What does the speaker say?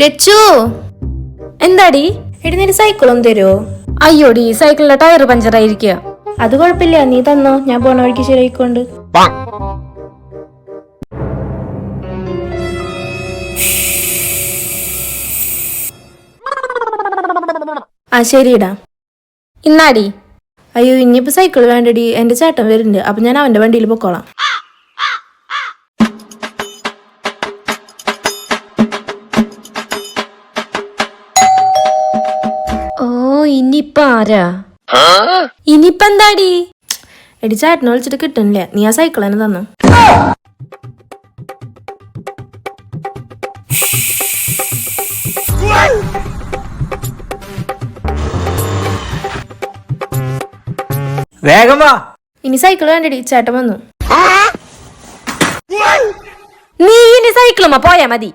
രച്ചു! എന്താടി? എടി നിന്റെ സൈക്കിളും തരുമോ അയ്യോടി സൈക്കിളിന്റെ ടയർ പഞ്ചറായിരിക്കുക അത് കുഴപ്പമില്ല നീ തന്നോ. ഞാൻ പോണ വഴിക്ക് ശരിയായിക്കൊണ്ട്. ആ ശരിടാ ഇന്നാടി. അയ്യോ ഇനിയിപ്പോ സൈക്കിൾ വേണ്ടടി. എന്റെ ചേട്ടൻ വരുന്നുണ്ട്. അപ്പൊ ഞാൻ അവന്റെ വണ്ടിയിൽ പൊക്കോളാം. ഇനിയിപ്പ ആരാ? ഇനിയിപ്പ എന്താടി എടി ചേട്ടനെ വിളിച്ചിട്ട് കിട്ടണില്ലേ. നീ ആ സൈക്കിൾ തന്നെ തന്നു. വേഗം വാ. ഇനി സൈക്കിൾ വേണ്ടടി. ചേട്ടൻ വന്നു. നീ ഇനി സൈക്കിളുമ്മ പോയാ മതി.